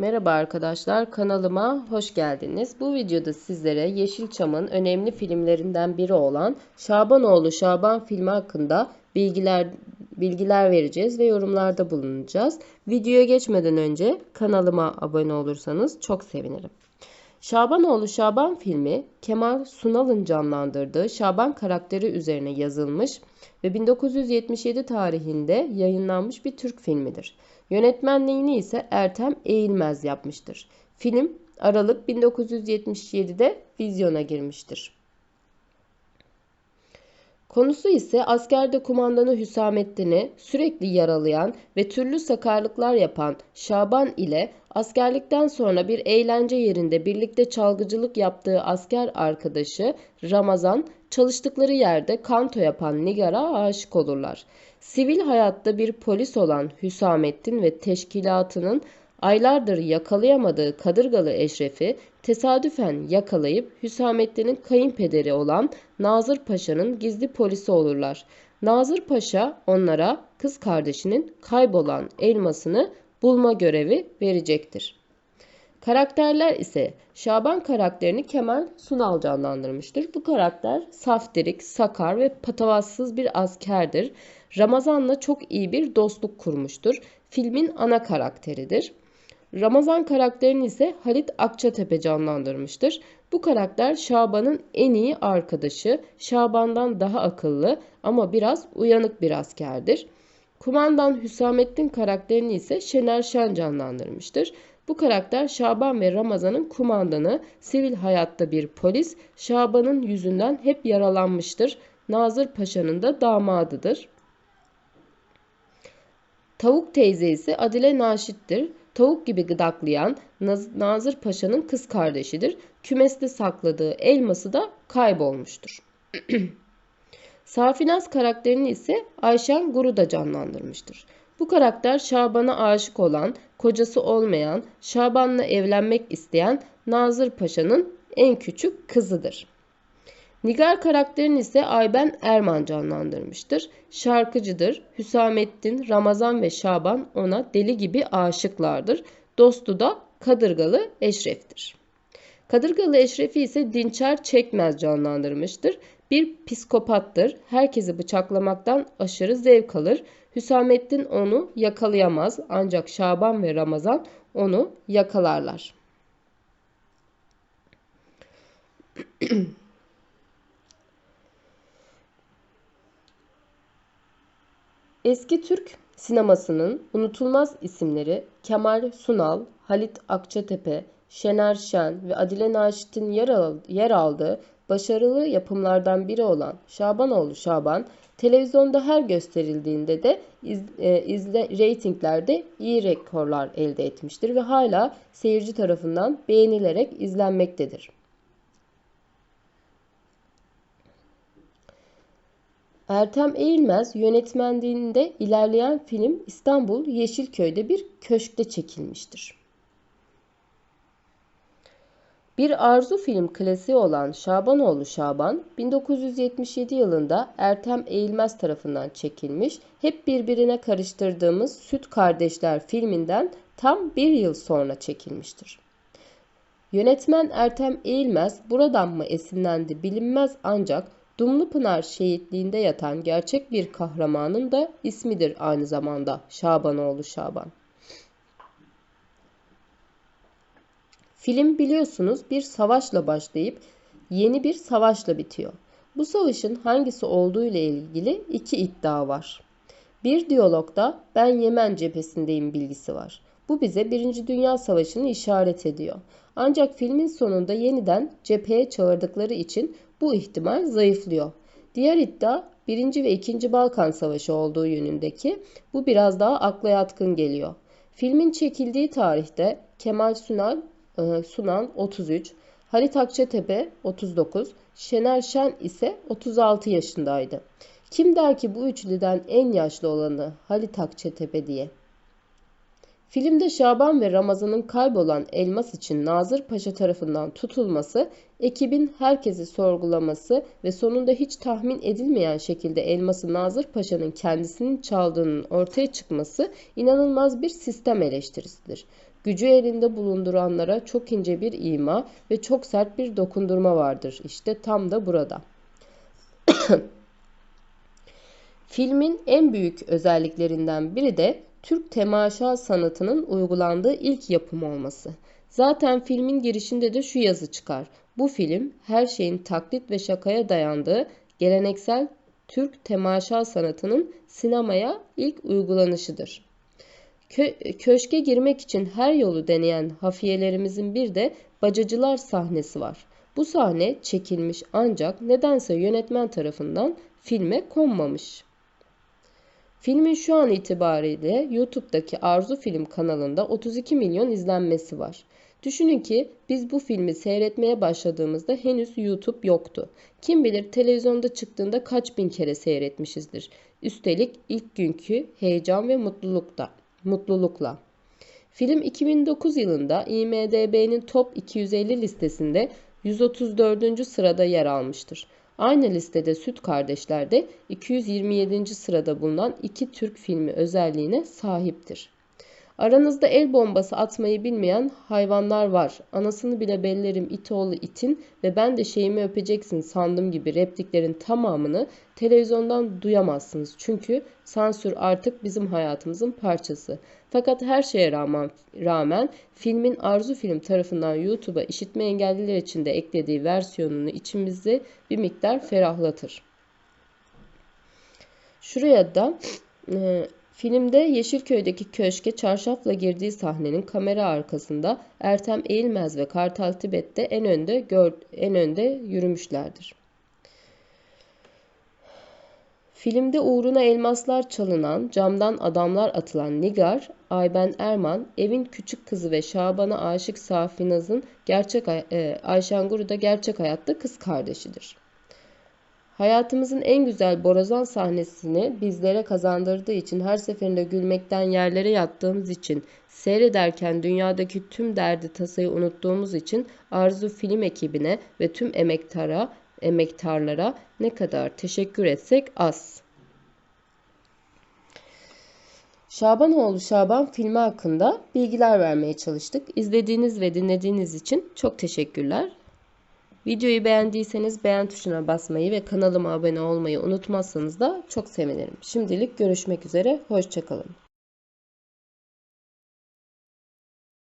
Merhaba arkadaşlar, kanalıma hoş geldiniz. Bu videoda sizlere Yeşilçam'ın önemli filmlerinden biri olan Şabanoğlu Şaban filmi hakkında bilgiler bilgiler vereceğiz ve yorumlarda bulunacağız. Videoya geçmeden önce kanalıma abone olursanız çok sevinirim. Şabanoğlu Şaban filmi Kemal Sunal'ın canlandırdığı Şaban karakteri üzerine yazılmış ve 1977 tarihinde yayınlanmış bir Türk filmidir. Yönetmenliğini ise Ertem Eğilmez yapmıştır. Film Aralık 1977'de vizyona girmiştir. Konusu ise askerde kumandanı Hüsamettin'i sürekli yaralayan ve türlü sakarlıklar yapan Şaban ile askerlikten sonra bir eğlence yerinde birlikte çalgıcılık yaptığı asker arkadaşı Ramazan çalıştıkları yerde kanto yapan Nigar'a aşık olurlar. Sivil hayatta bir polis olan Hüsamettin ve teşkilatının aylardır yakalayamadığı Kadırgalı Eşref'i tesadüfen yakalayıp Hüsamettin'in kayınpederi olan Nazır Paşa'nın gizli polisi olurlar. Nazır Paşa onlara kız kardeşinin kaybolan elmasını bulma görevi verecektir. Karakterler ise Şaban karakterini Kemal Sunal canlandırmıştır. Bu karakter saftirik, sakar ve patavatsız bir askerdir. Ramazan'la çok iyi bir dostluk kurmuştur. Filmin ana karakteridir. Ramazan karakterini ise Halit Akçatepe canlandırmıştır. Bu karakter Şaban'ın en iyi arkadaşı, Şaban'dan daha akıllı ama biraz uyanık bir askerdir. Kumandan Hüsamettin karakterini ise Şener Şen canlandırmıştır. Bu karakter Şaban ve Ramazan'ın kumandanı, sivil hayatta bir polis, Şaban'ın yüzünden hep yaralanmıştır. Nazır Paşa'nın da damadıdır. Tavuk teyze ise Adile Naşit'tir. Tavuk gibi gıdaklayan Nazır Paşa'nın kız kardeşidir. Kümeste sakladığı elması da kaybolmuştur. Safinaz karakterini ise Ayşen Guru da canlandırmıştır. Bu karakter Şaban'a aşık olan, kocası olmayan, Şaban'la evlenmek isteyen Nazır Paşa'nın en küçük kızıdır. Nigar karakterini ise Ayben Erman canlandırmıştır. Şarkıcıdır. Hüsamettin, Ramazan ve Şaban ona deli gibi aşıklardır. Dostu da Kadırgalı Eşref'tir. Kadırgalı Eşref'i ise Dinçer Çekmez canlandırmıştır. Bir psikopattır. Herkesi bıçaklamaktan aşırı zevk alır. Hüsamettin onu yakalayamaz ancak Şaban ve Ramazan onu yakalarlar. Eski Türk sinemasının unutulmaz isimleri Kemal Sunal, Halit Akçatepe, Şener Şen ve Adile Naşit'in yer, aldığı başarılı yapımlardan biri olan Şabanoğlu Şaban, televizyonda her gösterildiğinde de iz, e, izle, reytinglerde iyi rekorlar elde etmiştir ve hala seyirci tarafından beğenilerek izlenmektedir. Ertem Eğilmez yönetmenliğinde ilerleyen film İstanbul Yeşilköy'de bir köşkte çekilmiştir. Bir arzu film klasiği olan Şabanoğlu Şaban 1977 yılında Ertem Eğilmez tarafından çekilmiş hep birbirine karıştırdığımız Süt Kardeşler filminden tam bir yıl sonra çekilmiştir. Yönetmen Ertem Eğilmez buradan mı esinlendi bilinmez ancak Dumlupınar şehitliğinde yatan gerçek bir kahramanın da ismidir aynı zamanda Şabanoğlu Şaban. Film biliyorsunuz bir savaşla başlayıp yeni bir savaşla bitiyor. Bu savaşın hangisi olduğu ile ilgili iki iddia var. Bir diyalogda ben Yemen cephesindeyim bilgisi var. Bu bize Birinci Dünya Savaşı'nı işaret ediyor. Ancak filmin sonunda yeniden cepheye çağırdıkları için bu ihtimal zayıflıyor. Diğer iddia 1. ve 2. Balkan Savaşı olduğu yönündeki bu biraz daha akla yatkın geliyor. Filmin çekildiği tarihte Kemal Sunal, e, Sunan 33, Halit Akçatepe 39, Şener Şen ise 36 yaşındaydı. Kim der ki bu üçlüden en yaşlı olanı Halit Akçatepe diye? Filmde Şaban ve Ramazan'ın kaybolan elmas için Nazır Paşa tarafından tutulması, ekibin herkesi sorgulaması ve sonunda hiç tahmin edilmeyen şekilde elması Nazır Paşa'nın kendisinin çaldığının ortaya çıkması inanılmaz bir sistem eleştirisidir. Gücü elinde bulunduranlara çok ince bir ima ve çok sert bir dokundurma vardır. İşte tam da burada. Filmin en büyük özelliklerinden biri de Türk temaşa sanatının uygulandığı ilk yapım olması. Zaten filmin girişinde de şu yazı çıkar. Bu film her şeyin taklit ve şakaya dayandığı geleneksel Türk temaşa sanatının sinemaya ilk uygulanışıdır. Kö- köşke girmek için her yolu deneyen hafiyelerimizin bir de bacacılar sahnesi var. Bu sahne çekilmiş ancak nedense yönetmen tarafından filme konmamış. Filmin şu an itibariyle YouTube'daki Arzu Film kanalında 32 milyon izlenmesi var. Düşünün ki biz bu filmi seyretmeye başladığımızda henüz YouTube yoktu. Kim bilir televizyonda çıktığında kaç bin kere seyretmişizdir. Üstelik ilk günkü heyecan ve mutlulukta, mutlulukla. Film 2009 yılında IMDb'nin Top 250 listesinde 134. sırada yer almıştır. Aynı listede Süt Kardeşler de 227. sırada bulunan iki Türk filmi özelliğine sahiptir. Aranızda el bombası atmayı bilmeyen hayvanlar var. Anasını bile bellerim it itin ve ben de şeyimi öpeceksin sandım gibi repliklerin tamamını televizyondan duyamazsınız. Çünkü sansür artık bizim hayatımızın parçası. Fakat her şeye rağmen, rağmen filmin Arzu Film tarafından YouTube'a işitme engelliler için de eklediği versiyonunu içimizde bir miktar ferahlatır. Şuraya da e, Filmde Yeşilköy'deki köşke çarşafla girdiği sahnenin kamera arkasında Ertem Eğilmez ve Kartal Tibet'te en önde gör, en önde yürümüşlerdir. Filmde uğruna elmaslar çalınan, camdan adamlar atılan Nigar, Ayben Erman, evin küçük kızı ve Şaban'a aşık Safinaz'ın gerçek e, Ayşengur'u da gerçek hayatta kız kardeşidir. Hayatımızın en güzel borazan sahnesini bizlere kazandırdığı için her seferinde gülmekten yerlere yattığımız için seyrederken dünyadaki tüm derdi tasayı unuttuğumuz için Arzu Film ekibine ve tüm emektara, emektarlara ne kadar teşekkür etsek az. Şabanoğlu Şaban filmi hakkında bilgiler vermeye çalıştık. İzlediğiniz ve dinlediğiniz için çok teşekkürler. Videoyu beğendiyseniz beğen tuşuna basmayı ve kanalıma abone olmayı unutmazsanız da çok sevinirim. Şimdilik görüşmek üzere, hoşçakalın.